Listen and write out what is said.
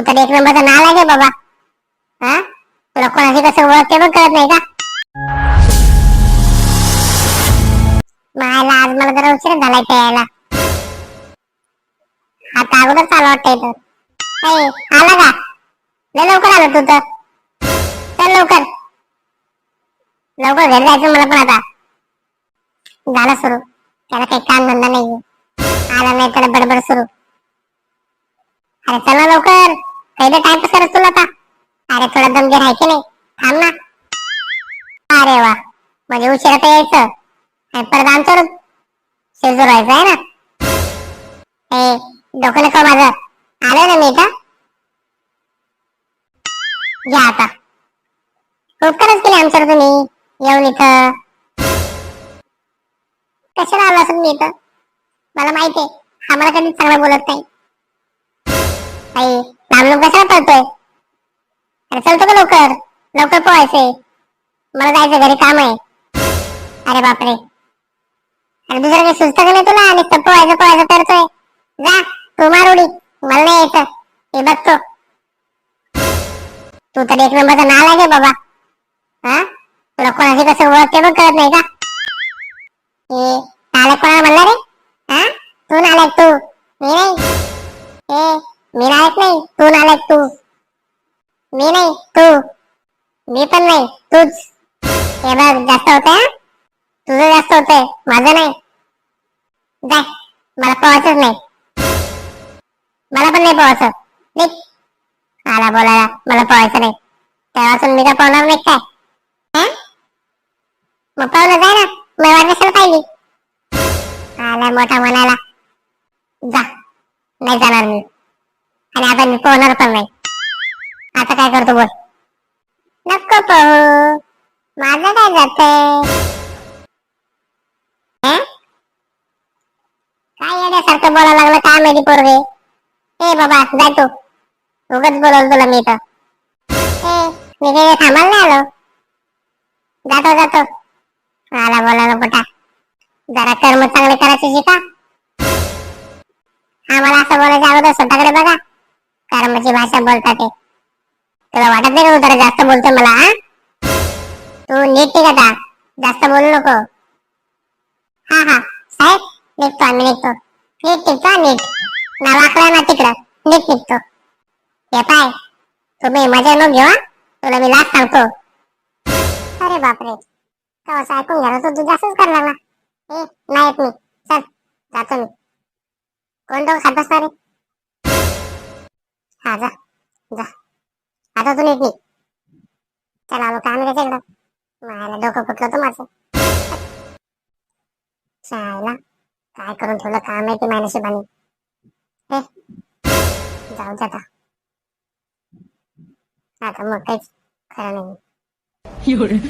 तू तर एक नंबरचा नाल आहे बाबा. हा? तुला कोणाशी कसं ओळखते पण कळत नाही का? मायला आज मला जरा उशीर झालाय प्यायला. आता अगोदर चालू वाटतंय तर. आला का? लय लवकर आला तू तर. चल लवकर. लवकर घरी जायचं मला पण आता. झालं सुरू. त्याला काही काम धंदा नाही आला नाही त्याला बडबड सुरू. अरे चला लवकर काही तर टाइमपास करत तुला आता अरे थोडा दम घे आहे की नाही? थांब ना. अरे वा. म्हणजे उशिरा तर यायचं. आणि परत आमच्यावर शेजूर व्हायचं आहे ना? ए डोकं नका माझं. आलोय ना मी इथं? घ्या आता. उपकारच केले आमच्यावर तुम्ही. येऊन इथं. कशाला आला असं मी इथं? मला माहितीये हा मला कधीच चांगला बोलत नाही. आई लांब कशाला पळतोय? अरे चलतो का लवकर. लवकर पोहायचंय मला जायचं घरी काम आहे. अरे बापरे. अरे दुसरं काही सुचतं का नाही तुला? आणि पोहायचं पोहायचं करतोय. जा तू मार उडी. मला नाही यायचं. हे बघतो. तू तर एक नंबरचा नाल आहे बाबा. हा? तुला कोणाशी कसं ओळखते पण कळत नाही. का ए नालायक कोणाला म्हणला रे? हा? तू नालायक तू. मी नाही. ए मी नालायक नाही. तू नालायक तू. मी नाही तू. मी पण नाही तूच. हे बघ जास्त होतंय तुझं जास्त होतंय माझं नाही. जाय मला पोहायचंच नाही. मला पण नाही पोहायचं नाही आला बोलायला मला पोहायचं नाही. तेव्हापासून मी का पोहणार नाही काय? मग पाहुणं जाय ना. मी वाट कशाला पाहिली. आला मोठा म्हणायला जा. नाही जाणार मी. आणि आता मी पोहणार पण नाही. काय करतो बोल. नको पाहू. माझं काय जातंय? काय येण्यासारखं बोलायला लागलं? काय माहिती पोरगे? ए बाबा जाय तू. उगाच बोलवलं तुला मी तर ए मी काही थांबायला नाही आलो. जातो जातो. आला बोलायला पोटा. जरा कर्म चांगले करायचे शिका. आम्हाला असं बोलायचं अगोदर स्वतःकडे बघा. कर्माची भाषा बोलता ते. तुला वाटत नाही का तू जरा जास्त बोलतो मला हा? तू नीट टिकत जा जास्त बोलू नको. हा हा. साहेब निघतो आम्ही निघतो. नीट निघतो हा, नीट. ना आखलं ना तिकडं. नीट निघतो. हे पाय तुम्ही मजा न घेऊ तुला मी लास्ट सांगतो. अरे बापरे. कवस ऐकून घ्यायला तू जास्तच कर लागला. ए नाही येत मी. चल जातो मी. कोण तो खात बसणार आहे? हा जा. जा. आता तू नीट निघ चला आलो काम आहे त्याच्याकडं मायला डोकं फुटलं होतं माझं. चायला काय करून ठेवलं काम आहे ते मायनशी बाणी हे जाऊ दे आता. आता मग काहीच खरं नाही. 有人，